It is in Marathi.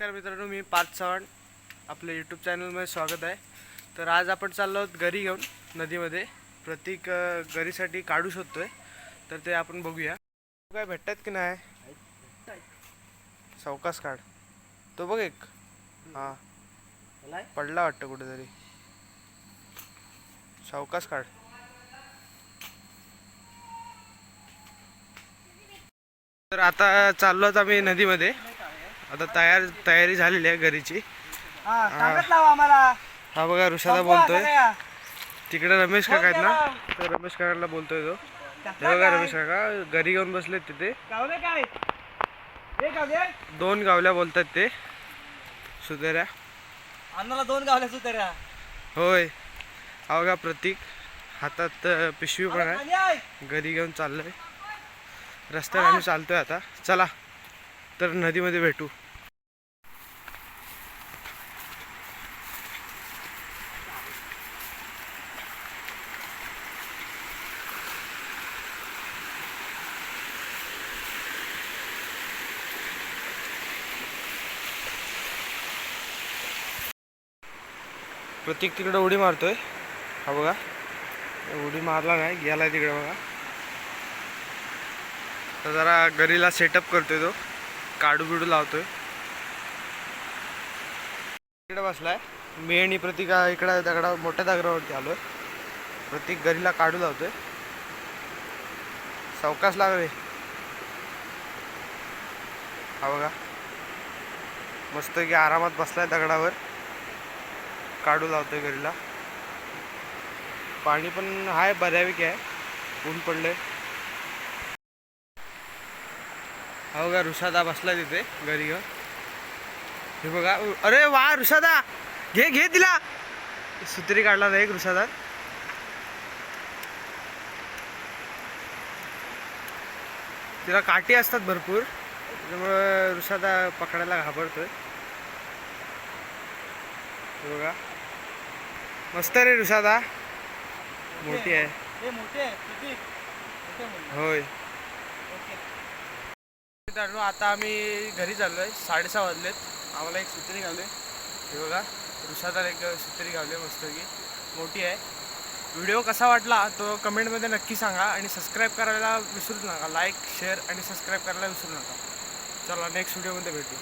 नमस्कार मित्रांनो मी पाच चव्हाण. आपल्या यूट्यूब चॅनलमध्ये स्वागत आहे. तर आज आपण चाललो आहोत घरी घेऊन नदीमध्ये. प्रतीक गरीसाठी घरीसाठी काढू शोधतोय तर ते आपण बघूया. काय भेटतात की नाही? सावकास काढ. तो बघ एक. हा. पडला वाटतं कुठेतरी. सावकास काढ. तर आता चाललो आहोत आम्ही नदीमध्ये. आता तयार तयारी झालेली आहे घरीची. हा, बघा ऋषादा बोलतोय. तिकडे रमेश काका आहेत ना. तर रमेश काकाला बोलतोय तो. हे बघा? रमेश काका घरी घेऊन बसलेत तिथे. दोन गावल्या बोलतात ते. सुधाऱ्या अन्नाला दोन गावले सुतऱ्या. होय. हा बघा प्रतीक. हातात पिशवी पण आहे. घरी घेऊन चाललोय. रस्त्यावर आम्ही चालतोय आता. चला. तर नदीमध्ये भेटू. प्रतीक तिकडं उडी मारतोय. हा बघा. उडी मारला नाही गेलाय तिकडे बघा. तर जरा गरीला सेटअप करतोय तो. काडू बिडू लावतोय. इकडे बसलाय. मी आणि प्रतीक इकडं दगडा मोठ्या दगडावरती आलोय. प्रतीक गरीला काढू लावतोय. सावकाश लागले हा बघा. मस्त की आरामात बसलाय दगडावर. काढू लावतोय घरीला. पाणी पण आहे बऱ्यापैकी आहे. ऊन पडलंय. हा बघा ऋषादा बसला तिथे घरी घेऊन. हे बघा अरे वा ऋषादा! घे घे तिला! सुतरी काढला नाही एक ऋषादा. तिला काठी असतात भरपूर त्यामुळे ऋषादा पकडायला घाबरतोय. हे बघा. मस्त रे ऋषादा. मोठी आहे. होय. मित्रांनो आता आम्ही घरी चाललो आहे साडेसहा वाजलेत. आम्हाला एक सुत्री घावले हे बघा ऋषादाला एक सुत्री घालू आहे मस्तपैकी. मोठी आहे. व्हिडिओ कसा वाटला तो कमेंटमध्ये नक्की सांगा आणि सबस्क्राईब करायला विसरू नका. लाईक शेअर आणि सबस्क्राईब करायला विसरू नका. चला नेक्स्ट व्हिडिओमध्ये भेटू.